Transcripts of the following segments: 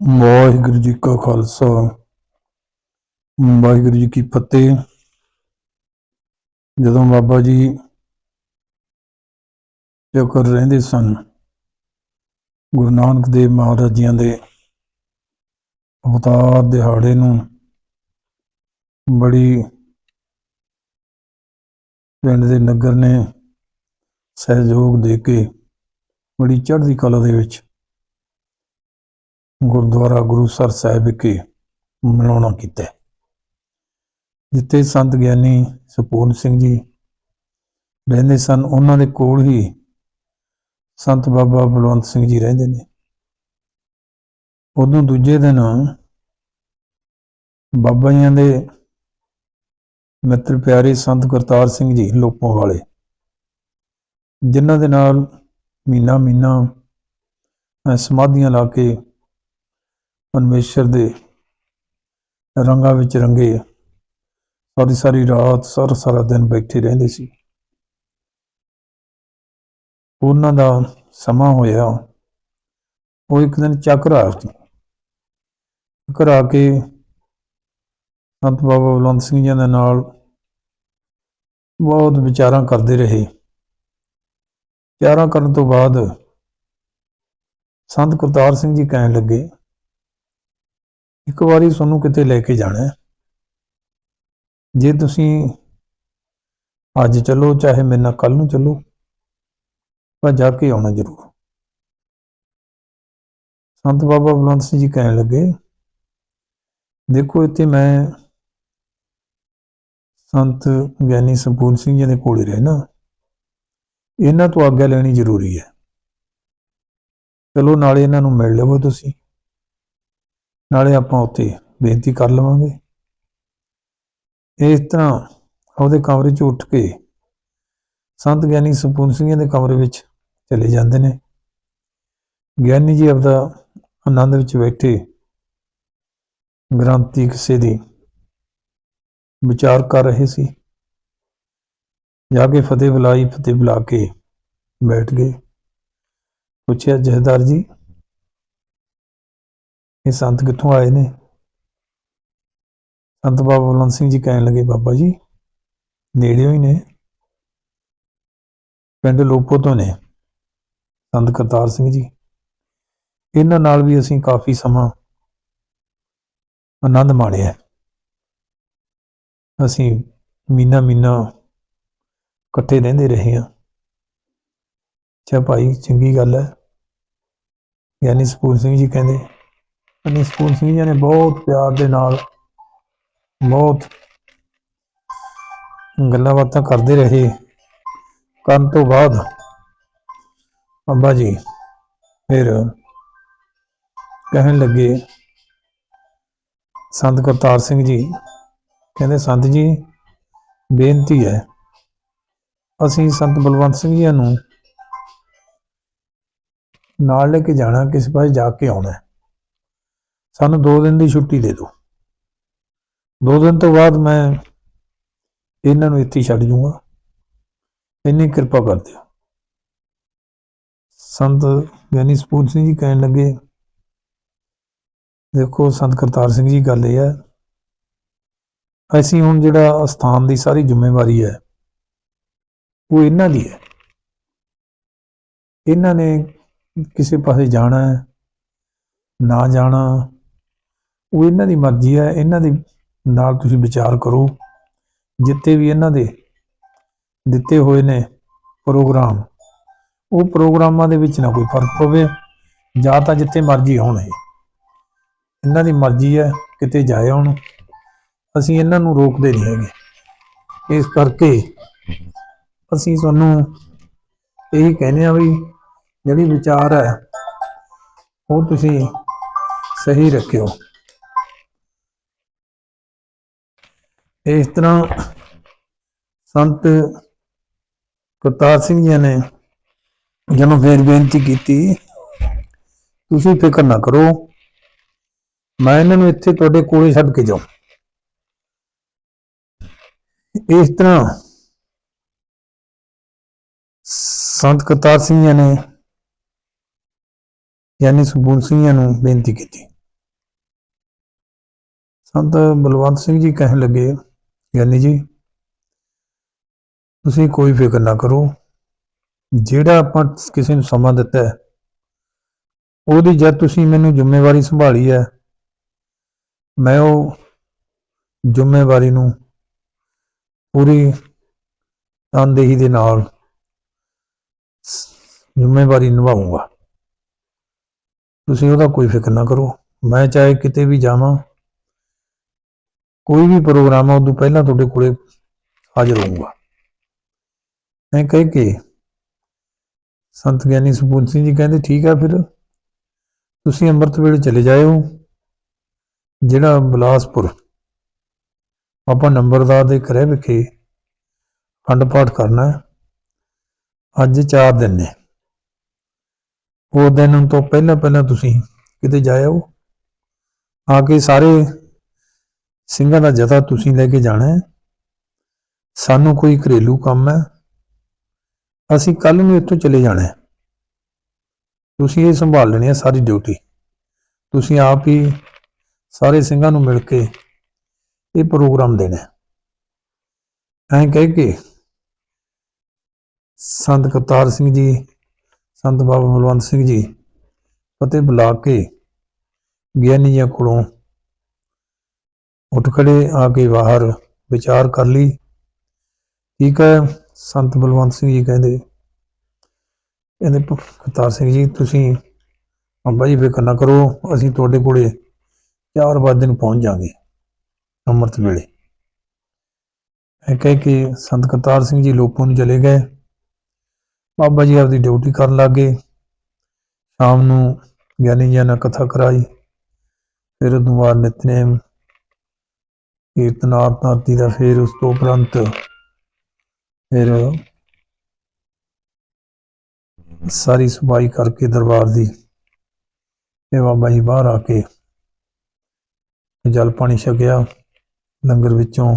ਵਾਹਿਗੁਰੂ ਜੀ ਕਾ ਖਾਲਸਾ। ਵਾਹਿਗੁਰੂ ਜੀ ਕੀ ਫਤਿਹ। ਜਦੋਂ ਬਾਬਾ ਜੀ ਚੱਕਰ ਰਹਿੰਦੇ ਸਨ, ਗੁਰੂ ਨਾਨਕ ਦੇਵ ਮਹਾਰਾਜ ਜੀਆਂ ਦੇ ਅਵਤਾਰ ਦਿਹਾੜੇ ਨੂੰ ਬੜੀ ਪਿੰਡ ਦੇ ਨਗਰ ਨੇ ਸਹਿਯੋਗ ਦੇ ਕੇ ਬੜੀ ਚੜ੍ਹਦੀ ਕਲਾ ਦੇ ਵਿੱਚ ਗੁਰਦੁਆਰਾ ਗੁਰੂਸਰ ਸਾਹਿਬ ਵਿਖੇ ਮਨਾਉਣਾ ਕੀਤਾ ਜਿੱਥੇ ਸੰਤ ਗਿਆਨੀ ਸੁਪੂਰਨ ਸਿੰਘ ਜੀ ਰਹਿੰਦੇ ਸਨ, ਉਹਨਾਂ ਦੇ ਕੋਲ ਹੀ ਸੰਤ ਬਾਬਾ ਬਲਵੰਤ ਸਿੰਘ ਜੀ ਰਹਿੰਦੇ ਨੇ। ਉਦੋਂ ਦੂਜੇ ਦਿਨ ਬਾਬਾ ਜੀਆਂ ਦੇ ਮਿੱਤਰ ਪਿਆਰੇ ਸੰਤ ਕਰਤਾਰ ਸਿੰਘ ਜੀ ਲੋਪੋਂ ਵਾਲੇ, ਜਿਨ੍ਹਾਂ ਦੇ ਨਾਲ ਮਹੀਨਾ ਮਹੀਨਾ ਸਮਾਧੀਆਂ ਲਾ ਕੇ ਪਰਮੇਸ਼ਰ ਦੇ ਰੰਗਾਂ ਵਿੱਚ ਰੰਗੇ ਸਾਰੀ ਸਾਰੀ ਰਾਤ, ਸਾਰਾ ਸਾਰਾ ਦਿਨ ਬੈਠੇ ਰਹਿੰਦੇ ਸੀ। ਉਹਨਾਂ ਦਾ ਸਮਾਂ ਹੋਇਆ। ਉਹ ਇੱਕ ਦਿਨ ਚੱਕਰਾ ਚੱਕਰ ਆ ਕੇ ਸੰਤ ਬਾਬਾ ਬਲਵੰਤ ਸਿੰਘ ਜੀ ਦੇ ਨਾਲ ਬਹੁਤ ਵਿਚਾਰਾਂ ਕਰਦੇ ਰਹੇ। ਵਿਚਾਰਾਂ ਕਰਨ ਤੋਂ ਬਾਅਦ ਸੰਤ ਕਰਤਾਰ ਸਿੰਘ ਜੀ ਕਹਿਣ ਲੱਗੇ ਇੱਕ ਵਾਰੀ ਤੁਹਾਨੂੰ ਕਿਤੇ ਲੈ ਕੇ ਜਾਣਾ ਜੇ ਤੁਸੀਂ ਅੱਜ ਚੱਲੋ, ਚਾਹੇ ਮੇਰੇ ਨਾਲ ਕੱਲ ਨੂੰ ਚੱਲੋ ਪਰ ਜਾ ਕੇ ਆਉਣਾ ਜ਼ਰੂਰ। ਸੰਤ ਬਾਬਾ ਬਲਵੰਤ ਸਿੰਘ ਜੀ ਕਹਿਣ ਲੱਗੇ, ਦੇਖੋ ਇੱਥੇ ਮੈਂ ਸੰਤ ਗਿਆਨੀ ਸੰਪੂਰਨ ਸਿੰਘ ਜੀ ਦੇ ਕੋਲ ਹੀ ਰਹਿਣਾ। ਇਹਨਾਂ ਤੋਂ ਆਗਿਆ ਲੈਣੀ ਜ਼ਰੂਰੀ ਹੈ। ਚਲੋ, ਨਾਲੇ ਇਹਨਾਂ ਨੂੰ ਮਿਲ ਲਵੋ ਤੁਸੀਂ। ਨਾਲੇ ਆਪਾਂ ਉੱਥੇ ਬੇਨਤੀ ਕਰ ਲਵਾਂਗੇ। ਇਸ ਤਰ੍ਹਾਂ ਉਹਦੇ ਕਮਰੇ 'ਚ ਉੱਠ ਕੇ ਸੰਤ ਗਿਆਨੀ ਸੰਪੂਰਨ ਸਿੰਘ ਦੇ ਕਮਰੇ ਵਿੱਚ ਚਲੇ ਜਾਂਦੇ ਨੇ। ਗਿਆਨੀ ਜੀ ਆਪਦਾ ਆਨੰਦ ਵਿੱਚ ਬੈਠੇ ਗ੍ਰੰਥੀ ਕਿਸੇ ਦੀ ਵਿਚਾਰ ਕਰ ਰਹੇ ਸੀ। ਜਾ ਕੇ ਫਤਿਹ ਬੁਲਾਈ, ਫਤਿਹ ਬੁਲਾ ਕੇ ਬੈਠ ਗਏ। ਪੁੱਛਿਆ, ਜਹਦਾਰ ਜੀ ਇਹ ਸੰਤ ਕਿੱਥੋਂ ਆਏ ਨੇ? ਸੰਤ ਬਾਬਾ ਬਲਵੰਤ ਸਿੰਘ ਜੀ ਕਹਿਣ ਲੱਗੇ, ਬਾਬਾ ਜੀ, ਨੇੜਿਓਂ ਹੀ ਨੇ। ਪਿੰਡ ਲੋਪੋ ਤੋਂ ਨੇ, ਸੰਤ ਕਰਤਾਰ ਸਿੰਘ ਜੀ। ਇਹਨਾਂ ਨਾਲ ਵੀ ਅਸੀਂ ਕਾਫੀ ਸਮਾਂ ਆਨੰਦ ਮਾਣਿਆ। ਅਸੀਂ ਮੀਨਾ ਮੀਨਾ ਇਕੱਠੇ ਰਹਿੰਦੇ ਰਹੇ ਹਾਂ। ਅੱਛਾ ਭਾਈ, ਚੰਗੀ ਗੱਲ ਹੈ। ਗਿਆਨੀ ਸਪੂਰ ਸਿੰਘ ਜੀ ਕਹਿੰਦੇ ਗਿਆਨੀ ਸਪੂਰ ਸਿੰਘ ਜੀ ਨੇ ਬਹੁਤ ਪਿਆਰ ਦੇ ਨਾਲ ਬਹੁਤ ਗੱਲਾਂ ਬਾਤਾਂ ਕਰਦੇ ਰਹੇ। ਕਰਨ ਤੋਂ ਬਾਅਦ ਅੱਬਾ ਜੀ ਫਿਰ ਕਹਿਣ ਲੱਗੇ, ਸੰਤ ਕਰਤਾਰ ਸਿੰਘ ਜੀ, ਕਹਿੰਦੇ, ਸੰਤ ਜੀ, ਬੇਨਤੀ ਹੈ, ਅਸੀਂ ਸੰਤ ਬਲਵੰਤ ਸਿੰਘ ਜੀ ਨੂੰ ਨਾਲ ਲੈ ਕੇ ਜਾਣਾ, ਕਿਸੇ ਪਾਸੇ ਜਾ ਕੇ ਆਉਣਾ ਸਾਨੂੰ 2 ਦਿਨ ਦੀ ਛੁੱਟੀ ਦੇ ਦਿਓ। 2 ਦਿਨ ਤੋਂ ਬਾਅਦ ਮੈਂ ਇਹਨਾਂ ਨੂੰ ਇੱਥੇ ਛੱਡ ਜੂੰਗਾ। ਇੰਨੀ ਕਿਰਪਾ ਕਰ ਦਿਓ ਸੰਤ ਗਿਆਨੀ ਸਪੂਤ ਸਿੰਘ ਜੀ ਕਹਿਣ ਲੱਗੇ, ਦੇਖੋ ਸੰਤ ਕਰਤਾਰ ਸਿੰਘ ਜੀ, ਗੱਲ ਇਹ ਹੈ, ਅਸੀਂ ਹੁਣ ਜਿਹੜਾ ਅਸਥਾਨ ਦੀ ਸਾਰੀ ਜ਼ਿੰਮੇਵਾਰੀ ਹੈ, ਉਹ ਇਹਨਾਂ ਦੀ ਹੈ। ਇਹਨਾਂ ਨੇ ਕਿਸੇ ਪਾਸੇ ਜਾਣਾ ਹੈ, ਨਾ ਜਾਣਾ ਉਹ ਇਹਨਾਂ ਦੀ ਮਰਜ਼ੀ ਹੈ, ਇਹਨਾਂ ਦੇ ਨਾਲ ਤੁਸੀਂ ਵਿਚਾਰ ਕਰੋ। ਜਿੱਤੇ ਵੀ ਇਹਨਾਂ ਦੇ ਦਿੱਤੇ ਹੋਏ ਨੇ ਪ੍ਰੋਗਰਾਮ, ਉਹ ਪ੍ਰੋਗਰਾਮਾਂ ਦੇ ਵਿੱਚ ਨਾ ਕੋਈ ਫ਼ਰਕ ਪਵੇ, ਜਾਂ ਤਾਂ ਜਿੱਥੇ ਮਰਜ਼ੀ ਹੋਣ ਇਹ। ਇਹਨਾਂ ਦੀ ਮਰਜ਼ੀ ਹੈ, ਕਿਤੇ ਜਾਏ ਹੁਣ ਅਸੀਂ ਇਹਨਾਂ ਨੂੰ ਰੋਕਦੇ ਨਹੀਂ ਹੈਗੇ। ਇਸ ਕਰਕੇ ਅਸੀਂ ਤੁਹਾਨੂੰ ਇਹੀ ਕਹਿੰਦੇ ਆ ਵੀ ਜਿਹੜੀ ਵਿਚਾਰ ਹੈ, ਉਹ ਤੁਸੀਂ ਸਹੀ ਰੱਖਿਓ। ਇਸ ਤਰ੍ਹਾਂ ਸੰਤ ਕਰਤਾਰ ਸਿੰਘ ਜੀ ਨੇ ਜਦੋਂ ਫੇਰ ਬੇਨਤੀ ਕੀਤੀ, ਤੁਸੀਂ ਫਿਕਰ ਨਾ ਕਰੋ, ਮੈਂ ਇਹਨਾਂ ਨੂੰ ਇੱਥੇ ਤੁਹਾਡੇ ਕੋਲੇ ਛੱਡ ਕੇ ਜਾਉਂ ਇਸ ਤਰ੍ਹਾਂ ਸੰਤ ਕਰਤਾਰ ਸਿੰਘ ਜੀ ਨੇ, ਯਾਨੀ ਸੁਬੂਲ ਸਿੰਘ ਜੀ ਨੂੰ ਬੇਨਤੀ ਕੀਤੀ। ਸੰਤ ਬਲਵੰਤ ਸਿੰਘ ਜੀ ਕਹਿਣ ਲੱਗੇ ਗਿਆਨੀ ਜੀ, ਤੁਸੀਂ ਕੋਈ ਫਿਕਰ ਨਾ ਕਰੋ। ਜਿਹੜਾ ਆਪਾਂ ਕਿਸੇ ਨੂੰ ਸਮਾਂ ਦਿੱਤਾ ਹੈ, ਉਹਦੀ ਜਦ ਤੁਸੀਂ ਮੈਨੂੰ ਜ਼ਿੰਮੇਵਾਰੀ ਸੰਭਾਲੀ ਹੈ, ਮੈਂ ਉਹ ਜ਼ਿੰਮੇਵਾਰੀ ਨੂੰ ਪੂਰੀ ਤਨਦੇਹੀ ਦੇ ਨਾਲ ਜ਼ਿੰਮੇਵਾਰੀ ਨਿਭਾਉਂਗਾ ਤੁਸੀਂ ਉਹਦਾ ਕੋਈ ਫਿਕਰ ਨਾ ਕਰੋ। ਮੈਂ ਚਾਹੇ ਕਿਤੇ ਵੀ ਜਾਵਾਂ ਕੋਈ ਵੀ ਪ੍ਰੋਗਰਾਮ ਆ, ਉਦੋਂ ਪਹਿਲਾਂ ਤੁਹਾਡੇ ਕੋਲੇ ਹਾਜ਼ਰ ਹੋਊਗਾ। ਮੈਂ ਕਹਿ ਕੇ ਸੰਤ ਗਿਆਨੀ ਸੁਪੂਨ ਸਿੰਘ ਜੀ ਕਹਿੰਦੇ, ਠੀਕ ਆ ਫਿਰ, ਤੁਸੀਂ ਅੰਮ੍ਰਿਤ ਵੇਲੇ ਚਲੇ ਜਾਇਓ। ਜਿਹੜਾ ਬਿਲਾਸਪੁਰ ਆਪਾਂ ਨੰਬਰਦਾਰ ਦੇ ਘਰੇ ਵਿਖੇ ਖੰਡ ਪਾਠ ਕਰਨਾ ਅੱਜ 4 ਦਿਨ ਨੇ। ਉਹ ਦਿਨ ਤੋਂ ਪਹਿਲਾਂ ਪਹਿਲਾਂ ਤੁਸੀਂ ਕਿਤੇ ਜਾਇਓ। ਆ ਕੇ ਸਾਰੇ ਸਿੰਘਾਂ ਦਾ ਜਥਾ ਤੁਸੀਂ ਲੈ ਕੇ ਜਾਣਾ ਹੈ। ਸਾਨੂੰ ਕੋਈ ਘਰੇਲੂ ਕੰਮ ਹੈ। ਅਸੀਂ ਕੱਲ ਨੂੰ ਇੱਥੋਂ ਚਲੇ ਜਾਣਾ ਹੈ। ਤੁਸੀਂ ਇਹ ਸੰਭਾਲ ਲੈਣੀ ਹੈ ਸਾਰੀ ਡਿਊਟੀ। ਤੁਸੀਂ ਆਪ ਹੀ ਸਾਰੇ ਸਿੰਘਾਂ ਨੂੰ ਮਿਲ ਕੇ ਇਹ ਪ੍ਰੋਗਰਾਮ ਦੇਣਾ ਹੈ। ਐਂ ਕਹਿ ਕੇ ਸੰਤ ਕਰਤਾਰ ਸਿੰਘ ਜੀ, ਸੰਤ ਬਾਬਾ ਬਲਵੰਤ ਸਿੰਘ ਜੀ, ਫਤਿਹ ਬੁਲਾ ਕੇ ਗਿਆਨੀ ਜੀਆਂ ਕੋਲੋਂ ਉੱਠ ਖੜੇ ਆ ਕੇ ਬਾਹਰ ਵਿਚਾਰ ਕਰ ਲਈ। ਠੀਕ ਹੈ, ਸੰਤ ਬਲਵੰਤ ਸਿੰਘ ਜੀ ਕਹਿੰਦੇ ਕਹਿੰਦੇ ਕਰਤਾਰ ਸਿੰਘ ਜੀ, ਤੁਸੀਂ ਅੰਬਾ ਜੀ, ਫਿਕਰ ਨਾ ਕਰੋ, ਅਸੀਂ ਤੁਹਾਡੇ ਕੋਲੇ 4 ਵਜੇ ਨੂੰ ਪਹੁੰਚ ਜਾਾਂਗੇ ਅੰਮ੍ਰਿਤ ਵੇਲੇ। ਇਹ ਕਹਿ ਕੇ ਸੰਤ ਕਰਤਾਰ ਸਿੰਘ ਜੀ ਲੋਪੋਂ ਨੂੰ ਚਲੇ ਗਏ। ਬਾਬਾ ਜੀ ਆਪਦੀ ਡਿਊਟੀ ਕਰਨ ਲੱਗੇ ਸ਼ਾਮ ਨੂੰ ਗਿਆਨੀ ਜੀ ਨਾਲ ਕਥਾ ਕਰਾਈ। ਫਿਰ ਉਦੋਂ ਬਾਅਦ ਨਿਤਨੇਮ ਕੀਰਤਨ ਆਰਤੀ ਆਰਤੀ ਦਾ ਫਿਰ ਉਸ ਤੋਂ ਉਪਰੰਤ ਫਿਰ ਸਾਰੀ ਸਫ਼ਾਈ ਕਰਕੇ ਦਰਬਾਰ ਦੀ ਤੇ ਬਾਬਾ ਜੀ ਬਾਹਰ ਆ ਕੇ ਜਲ ਪਾਣੀ ਛਕਿਆ, ਲੰਗਰ ਵਿੱਚੋਂ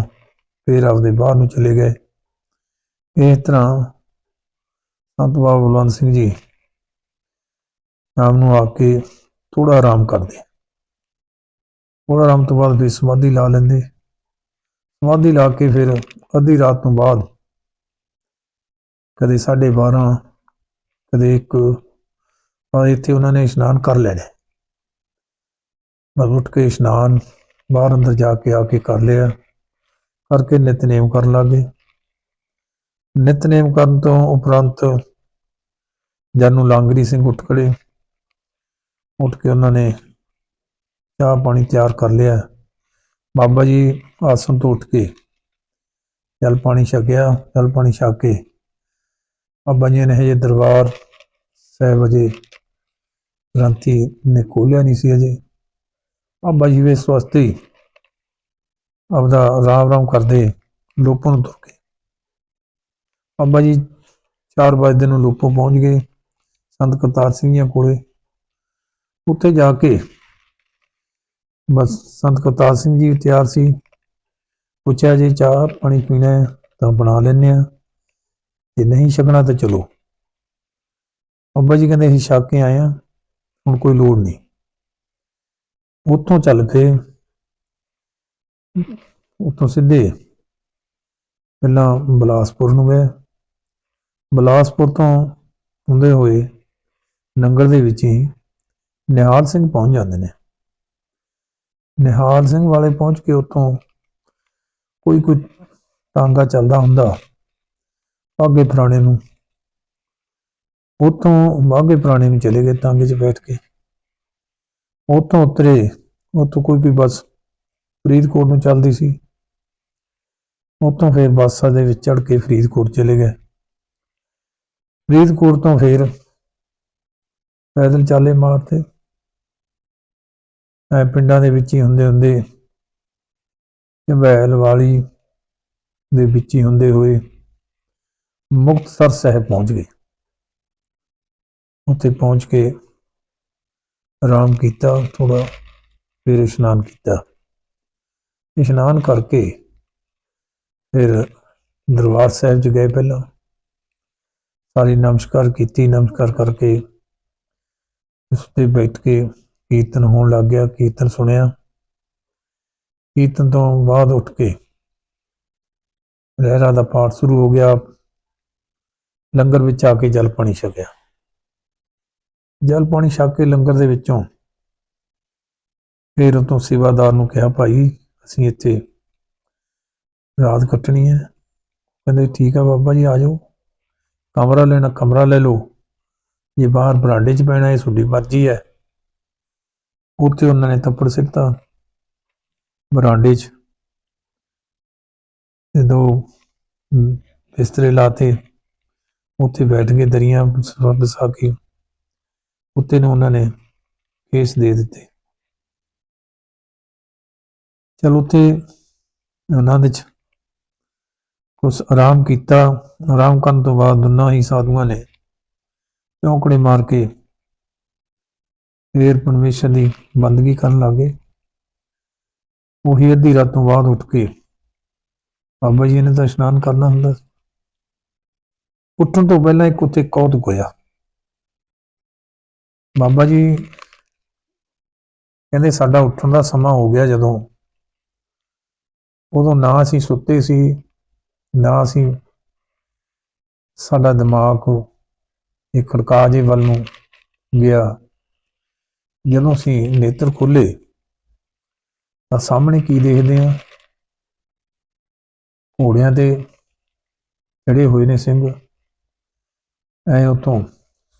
ਫਿਰ ਆਪਦੇ ਬਾਹਰ ਨੂੰ ਚਲੇ ਗਏ। ਇਸ ਤਰ੍ਹਾਂ ਸੰਤ ਬਾਬਾ ਬਲਵੰਤ ਸਿੰਘ ਜੀ ਸ਼ਾਮ ਨੂੰ ਆ ਕੇ ਥੋੜਾ ਆਰਾਮ ਕਰਦੇ। ਥੋੜਾ ਆਰਾਮ ਤੋਂ ਬਾਅਦ ਫਿਰ ਸਮਾਧੀ ਲਾ ਲੈਂਦੇ। ਸਮਾਧੀ ਲਾ ਕੇ ਫਿਰ ਅੱਧੀ ਰਾਤ ਤੋਂ ਬਾਅਦ ਕਦੇ 12:30 ਕਦੇ 1 ਆ ਇੱਥੇ ਉਹਨਾਂ ਨੇ ਇਸ਼ਨਾਨ ਕਰ ਲੈਣੇ। ਬਸ ਉੱਠ ਕੇ ਇਸ਼ਨਾਨ, ਬਾਹਰ ਅੰਦਰ ਜਾ ਕੇ ਆ ਕੇ ਕਰ ਲਿਆ। ਕਰਕੇ ਨਿਤਨੇਮ ਕਰਨ ਲੱਗੇ ਨਿਤਨੇਮ ਕਰਨ ਤੋਂ ਉਪਰੰਤ ਜਾਨੂ ਲਾਂਗਰੀ ਸਿੰਘ ਉੱਠ ਖੜੇ। ਉੱਠ ਕੇ ਉਹਨਾਂ ਨੇ ਚਾਹ ਪਾਣੀ ਤਿਆਰ ਕਰ ਲਿਆ। ਬਾਬਾ ਜੀ ਆਸਣ ਤੋਂ ਉੱਠ ਕੇ ਜਲ ਪਾਣੀ ਛਕਿਆ, ਜਲ ਪਾਣੀ ਛਕ। ਕੇ ਬਾਬਾ ਜੀ ਨੇ ਹਜੇ ਦਰਬਾਰ ਸਾਹਿਬ ਅਜੇ ਗ੍ਰੰਥੀ ਨੇ ਖੋਲਿਆ ਨਹੀਂ ਸੀ ਅਜੇ। ਬਾਬਾ ਜੀ ਵੇ ਸਵਸਤੀ ਆਪਦਾ ਰਾਮ ਰਾਮ ਕਰਦੇ ਲੋਪੋ ਨੂੰ ਤੁਰ ਗਏ ਬਾਬਾ ਜੀ 4 ਵਜੇ ਨੂੰ ਲੋਪੋ ਪਹੁੰਚ ਗਏ, ਸੰਤ ਕਰਤਾਰ ਸਿੰਘ ਜੀ ਕੋਲੇ। ਉੱਥੇ ਜਾ ਕੇ ਬਸ ਸੰਤ ਕਰਤਾਰ ਸਿੰਘ ਜੀ ਤਿਆਰ ਸੀ। ਪੁੱਛਿਆ ਜੇ ਚਾਹ ਪਾਣੀ ਪੀਣਾ ਹੈ ਤਾਂ ਬਣਾ ਲੈਂਦੇ ਆ ਜੇ ਨਹੀਂ ਛਕਣਾ ਤਾਂ ਚਲੋ। ਬਾਬਾ ਜੀ ਕਹਿੰਦੇ ਅਸੀਂ ਛਕ ਕੇ ਆਏ ਆ ਹੁਣ ਕੋਈ ਲੋੜ ਨਹੀਂ। ਉੱਥੋਂ ਚੱਲ ਪਏ। ਉੱਥੋਂ ਸਿੱਧੇ। ਪਹਿਲਾਂ ਬਲਾਸਪੁਰ ਨੂੰ ਗਏ। ਬਲਾਸਪੁਰ ਤੋਂ ਹੁੰਦੇ ਹੋਏ ਨੰਗਲ ਦੇ ਵਿੱਚ ਹੀ ਨਿਹਾਲ ਸਿੰਘ ਪਹੁੰਚ ਜਾਂਦੇ ਨੇ। ਨਿਹਾਲ ਸਿੰਘ ਵਾਲੇ ਪਹੁੰਚ ਕੇ ਉੱਥੋਂ ਕੋਈ ਕੋਈ ਟਾਂਗਾ ਚੱਲਦਾ ਹੁੰਦਾ ਬਾਗੇ ਪੁਰਾਣੇ ਨੂੰ। ਉੱਥੋਂ ਬਾਗੇ ਪੁਰਾਣੇ ਨੂੰ ਚਲੇ ਗਏ ਤਾਂਗੇ 'ਚ ਬੈਠ ਕੇ। ਉੱਥੋਂ ਉਤਰੇ, ਉੱਥੋਂ ਕੋਈ ਕੋਈ ਬੱਸ ਫਰੀਦਕੋਟ ਨੂੰ ਚੱਲਦੀ ਸੀ। ਉੱਥੋਂ ਫਿਰ ਬੱਸਾਂ ਦੇ ਵਿੱਚ ਚੜ ਕੇ ਫਰੀਦਕੋਟ ਚਲੇ ਗਏ। ਫਰੀਦਕੋਟ ਤੋਂ ਫਿਰ ਪੈਦਲ ਚਾਲੇ ਮਾਰਤੇ ਪਿੰਡਾਂ ਦੇ ਵਿੱਚ ਹੀ ਹੁੰਦੇ ਹੁੰਦੇ ਝੰਬੈਲ ਵਾਲੀ ਦੇ ਵਿੱਚ ਹੀ ਹੁੰਦੇ ਹੋਏ ਮੁਕਤਸਰ ਸਾਹਿਬ ਪਹੁੰਚ ਗਏ। ਉੱਥੇ ਪਹੁੰਚ ਕੇ ਆਰਾਮ ਕੀਤਾ ਥੋੜਾ ਫਿਰ ਇਸ਼ਨਾਨ ਕੀਤਾ। ਇਸ਼ਨਾਨ ਕਰਕੇ ਫਿਰ ਦਰਬਾਰ ਸਾਹਿਬ ਚ ਗਏ ਪਹਿਲਾਂ। ਸਾਰੀ ਨਮਸਕਾਰ ਕੀਤੀ, ਨਮਸਕਾਰ ਕਰਕੇ ਉਸ ਤੇ ਬੈਠ ਕੇ ਕੀਰਤਨ ਹੋਣ ਲੱਗ ਗਿਆ, ਕੀਰਤਨ ਸੁਣਿਆ। ਕੀਰਤਨ ਤੋਂ ਬਾਅਦ ਉੱਠ ਕੇ ਲਹਿਰਾ ਦਾ ਪਾਠ ਸ਼ੁਰੂ ਹੋ ਗਿਆ। ਲੰਗਰ ਵਿੱਚ ਆ ਕੇ ਜਲ ਪਾਣੀ ਛਕਿਆ। ਜਲ ਪਾਣੀ ਛਕ ਕੇ ਲੰਗਰ ਦੇ ਵਿੱਚੋਂ ਫਿਰ ਉਤੋਂ ਸੇਵਾਦਾਰ ਨੂੰ ਕਿਹਾ, ਭਾਈ, ਅਸੀਂ ਇੱਥੇ ਰਾਤ ਕੱਟਣੀ ਹੈ। ਕਹਿੰਦੇ, ਠੀਕ ਆ ਬਾਬਾ ਜੀ, ਆ ਜਾਓ। ਕਮਰਾ ਲੈਣਾ, ਕਮਰਾ ਲੈ ਲਓ। ਜੇ ਬਾਹਰ ਬਰਾਂਡੇ 'ਚ ਪੈਣਾ ਇਹ ਤੁਹਾਡੀ ਮਰਜ਼ੀ ਹੈ। ਉੱਥੇ ਉਹਨਾਂ ਨੇ ਥੱਪੜ ਸਿੱਟਾ ਬਰਾਂਡੇ 'ਚ। ਤੇ ਦੋ ਬਿਸਤਰੇ ਲਾਤੇ। ਉੱਥੇ ਬੈਠ ਕੇ ਦਰੀਆਂ ਵਿਛਾ ਕੇ ਉੱਤੇ ਨੂੰ ਉਹਨਾਂ ਨੇ ਕੇਸ ਦੇ ਦਿੱਤੇ। ਚਲ ਉੱਥੇ ਉਹਨਾਂ ਦੇ ਚ ਕੁਛ ਆਰਾਮ ਕੀਤਾ। ਆਰਾਮ ਕਰਨ ਤੋਂ ਬਾਅਦ ਦੋਨਾਂ ਹੀ ਸਾਧੂਆਂ ਨੇ ਚੌਂਕੜੇ ਮਾਰ ਕੇ ਫੇਰ ਪਰਮੇਸ਼ਰ ਦੀ ਬੰਦਗੀ ਕਰਨ ਲੱਗੇ। ਉਹੀ ਅੱਧੀ ਰਾਤ ਤੋਂ ਬਾਅਦ ਉੱਠ ਕੇ ਬਾਬਾ ਜੀ ਨੇ ਤਾਂ ਇਸ਼ਨਾਨ ਕਰਨਾ ਹੁੰਦਾ ਸੀ। ਉੱਠਣ ਤੋਂ ਪਹਿਲਾਂ ਇੱਕ ਉੱਥੇ ਕੌਤ ਹੋਇਆ ਬਾਬਾ ਜੀ ਕਹਿੰਦੇ ਸਾਡਾ ਉੱਠਣ ਦਾ ਸਮਾਂ ਹੋ ਗਿਆ ਜਦੋਂ। ਉਦੋਂ ਨਾ ਅਸੀਂ ਸੁੱਤੇ ਸੀ, ਨਾ ਅਸੀਂ ਸਾਡਾ ਦਿਮਾਗ ਇਹ ਖੜਕਾ ਜੇ ਵੱਲ ਨੂੰ ਗਿਆ। ਜਦੋਂ ਅਸੀਂ ਨੇਤਰ ਖੋਲੇ ਤਾਂ ਸਾਹਮਣੇ ਕੀ ਦੇਖਦੇ ਆ ਘੋੜਿਆਂ ਤੇ ਚੜੇ ਹੋਏ ਨੇ ਸਿੰਘ। ਐ ਉਤੋਂ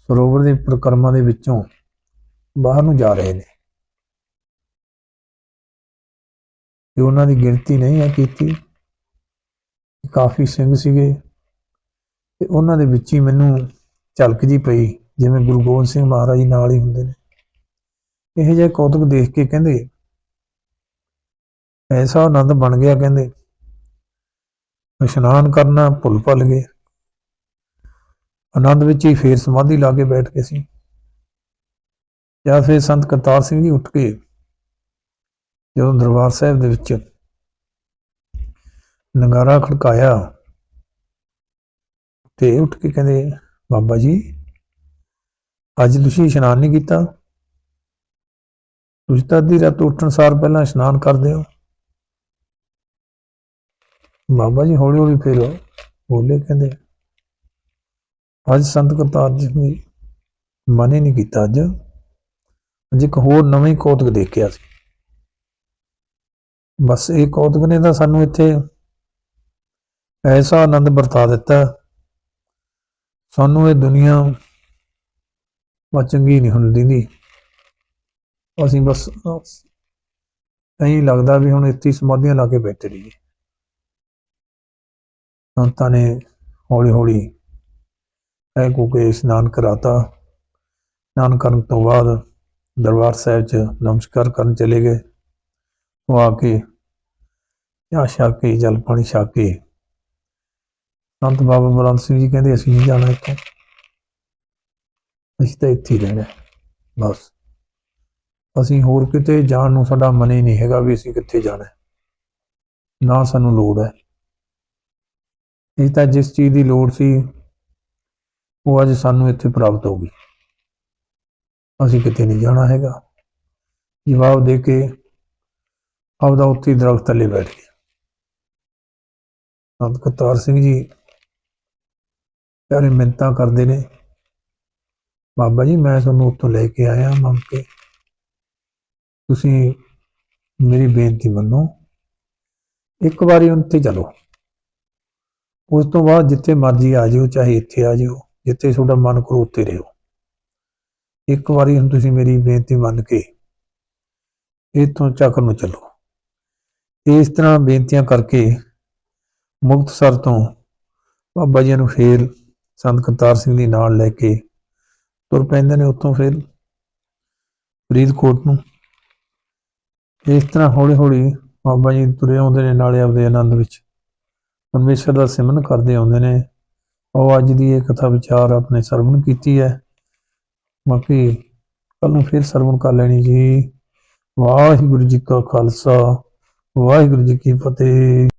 ਸਰੋਵਰ ਦੇ ਪ੍ਰਕਰਮਾਂ ਦੇ ਵਿੱਚੋਂ ਬਾਹਰ ਨੂੰ ਜਾ ਰਹੇ ਨੇ। ਤੇ ਉਹਨਾਂ ਦੀ ਗਿਣਤੀ ਨਹੀਂ ਹੈ ਕੀਤੀ। ਕਾਫੀ ਸਿੰਘ ਸੀਗੇ। ਤੇ ਉਹਨਾਂ ਦੇ ਵਿੱਚ ਹੀ ਮੈਨੂੰ ਝਲਕ ਜੀ ਪਈ, ਜਿਵੇਂ ਗੁਰੂ ਗੋਬਿੰਦ ਸਿੰਘ ਮਹਾਰਾਜ ਨਾਲ ਹੀ ਹੁੰਦੇ ਨੇ। ਇਹ ਜਿਹੇ ਕੌਤਕ ਦੇਖ ਕੇ ਕਹਿੰਦੇ, ਐਸਾ ਆਨੰਦ ਬਣ ਗਿਆ ਕਹਿੰਦੇ। ਇਸ਼ਨਾਨ ਕਰਨਾ ਭੁੱਲ ਭੱਲ ਗਏ। ਆਨੰਦ ਵਿੱਚ ਹੀ ਫੇਰ ਸਮਾਧੀ ਲਾ ਕੇ ਬੈਠ ਕੇ ਸੀ। ਜਾਂ ਫਿਰ ਸੰਤ ਕਰਤਾਰ ਸਿੰਘ ਜੀ ਉੱਠ ਕੇ ਜਦੋਂ ਦਰਬਾਰ ਸਾਹਿਬ ਦੇ ਵਿੱਚ ਨਗਾਰਾ ਖੜਕਾਇਆ ਤੇ ਉੱਠ ਕੇ ਕਹਿੰਦੇ, ਬਾਬਾ ਜੀ, ਅੱਜ ਤੁਸੀਂ ਇਸ਼ਨਾਨ ਨਹੀਂ ਕੀਤਾ? ਤੁਸੀਂ ਤਾਂ ਅੱਧੀ ਰਾਤ ਉੱਠਣ ਸਾਰ ਪਹਿਲਾਂ ਇਸ਼ਨਾਨ ਕਰਦੇ ਹੋ। ਬਾਬਾ ਜੀ ਹੌਲੀ ਹੌਲੀ ਫਿਰ ਬੋਲੇ ਕਹਿੰਦੇ, ਅੱਜ ਸੰਤ ਕਰਤਾਰ ਜੀ ਨੇ ਮਨ ਹੀ ਨਹੀਂ ਕੀਤਾ ਅੱਜ। ਅੱਜ ਇੱਕ ਹੋਰ ਨਵੀਂ ਕੌਤਕ ਦੇਖਿਆ ਸੀ। ਬਸ ਇਹ ਕੌਤਕ ਨੇ ਤਾਂ ਸਾਨੂੰ ਇੱਥੇ ਐਸਾ ਆਨੰਦ ਵਰਤਾ ਦਿੱਤਾ। ਸਾਨੂੰ ਇਹ ਦੁਨੀਆ ਵਾ ਚੰਗੀ ਨਹੀਂ ਹੁੰਦੀ। ਦੀ ਅਸੀਂ ਬਸ, ਐਂ ਲੱਗਦਾ ਵੀ ਹੁਣ ਇੱਥੇ ਸਮਾਧੀਆਂ ਲਾ ਕੇ ਬੈਠੇ ਰਹੀਏ। ਸੰਤਾਂ ਨੇ ਹੌਲੀ ਹੌਲੀ ਐ ਕੋ ਕੇ ਇਸ਼ਨਾਨ ਕਰਾਤਾ। ਇਸ਼ਨਾਨ ਕਰਨ ਤੋਂ ਬਾਅਦ ਦਰਬਾਰ ਸਾਹਿਬ 'ਚ ਨਮਸਕਾਰ ਕਰਨ ਚਲੇ ਗਏ। ਉਹ ਆ ਕੇ ਚਾਹ ਛਕ ਕੇ ਜਲ ਪਾਣੀ ਛਕ। ਕੇ ਸੰਤ ਬਾਬਾ ਬਲੰਦ ਸਿੰਘ ਜੀ ਕਹਿੰਦੇ, ਅਸੀਂ ਨਹੀਂ ਜਾਣਾ ਇੱਥੋਂ। ਅਸੀਂ ਤਾਂ ਇੱਥੇ ਹੀ ਰਹਿਣਾ, ਬਸ। ਅਸੀਂ ਹੋਰ ਕਿਤੇ ਜਾਣ ਨੂੰ ਸਾਡਾ ਮਨ ਹੀ ਨਹੀਂ ਹੈਗਾ ਵੀ ਅਸੀਂ ਕਿੱਥੇ ਜਾਣਾ ਨਾ ਸਾਨੂੰ ਲੋੜ ਹੈ। ਇਹ ਤਾਂ ਜਿਸ ਚੀਜ਼ ਦੀ ਲੋੜ ਸੀ, ਉਹ ਅੱਜ ਸਾਨੂੰ ਇੱਥੇ ਪ੍ਰਾਪਤ ਹੋ ਗਈ। ਅਸੀਂ ਕਿਤੇ ਨਹੀਂ ਜਾਣਾ ਹੈਗਾ। ਜਵਾਬ ਦੇ ਕੇ ਆਪਦਾ ਉੱਥੇ ਦਰਖਤ ਥੱਲੇ ਬੈਠ ਗਿਆ। ਸੰਤ ਕਰਤਾਰ ਸਿੰਘ ਜੀ ਪਿਆਰੇ ਮਿੰਤਾਂ ਕਰਦੇ ਨੇ। ਬਾਬਾ ਜੀ, ਮੈਂ ਤੁਹਾਨੂੰ ਉੱਥੋਂ ਲੈ ਕੇ ਆਇਆ, ਮੰਗ ਕੇ। ਤੁਸੀਂ ਮੇਰੀ ਬੇਨਤੀ ਮੰਨੋ, ਇੱਕ ਵਾਰੀ ਉੱਥੇ ਚਲੋ। ਉਸ ਤੋਂ ਬਾਅਦ ਜਿੱਥੇ ਮਰਜ਼ੀ ਆ ਜਿਓ, ਚਾਹੇ ਇੱਥੇ ਆ ਜਿਓ, ਜਿੱਥੇ ਤੁਹਾਡਾ ਮਨ ਕਰੋ ਉੱਥੇ ਰਹੋ। ਇੱਕ ਵਾਰੀ ਹੁਣ ਤੁਸੀਂ ਮੇਰੀ ਬੇਨਤੀ ਮੰਨ ਕੇ ਇੱਥੋਂ ਚੱਕਰ ਨੂੰ ਚੱਲੋ। ਇਸ ਤਰ੍ਹਾਂ ਬੇਨਤੀਆਂ ਕਰਕੇ ਮੁਕਤਸਰ ਤੋਂ ਬਾਬਾ ਜੀ ਨੂੰ ਫੇਰ ਸੰਤ ਕਰਤਾਰ ਸਿੰਘ ਦੀ ਨਾਲ ਲੈ ਕੇ ਤੁਰ ਪੈਂਦੇ ਨੇ ਉੱਥੋਂ ਫਿਰ ਫਰੀਦਕੋਟ ਨੂੰ। ਇਸ ਤਰ੍ਹਾਂ ਹੌਲੀ ਹੌਲੀ ਬਾਬਾ ਜੀ ਤੁਰੇ ਆਉਂਦੇ ਨੇ ਨਾਲੇ ਆਪਦੇ ਆਨੰਦ ਵਿੱਚ। ਪਰਮੇਸ਼ਰ ਦਾ ਸਿਮਰਨ ਕਰਦੇ ਆਉਂਦੇ ਨੇ। ਉਹ ਅੱਜ ਦੀ ਇਹ ਕਥਾ ਵਿਚਾਰ ਆਪਣੇ ਸਰਵਣ ਕੀਤੀ ਹੈ। ਬਾਕੀ ਕੱਲ ਨੂੰ ਫਿਰ ਸਰਵਣ ਕਰ ਲੈਣੀ ਜੀ। ਵਾਹਿਗੁਰੂ ਜੀ ਕਾ ਖਾਲਸਾ, ਵਾਹਿਗੁਰੂ ਜੀ ਕੀ ਫਤਿਹ।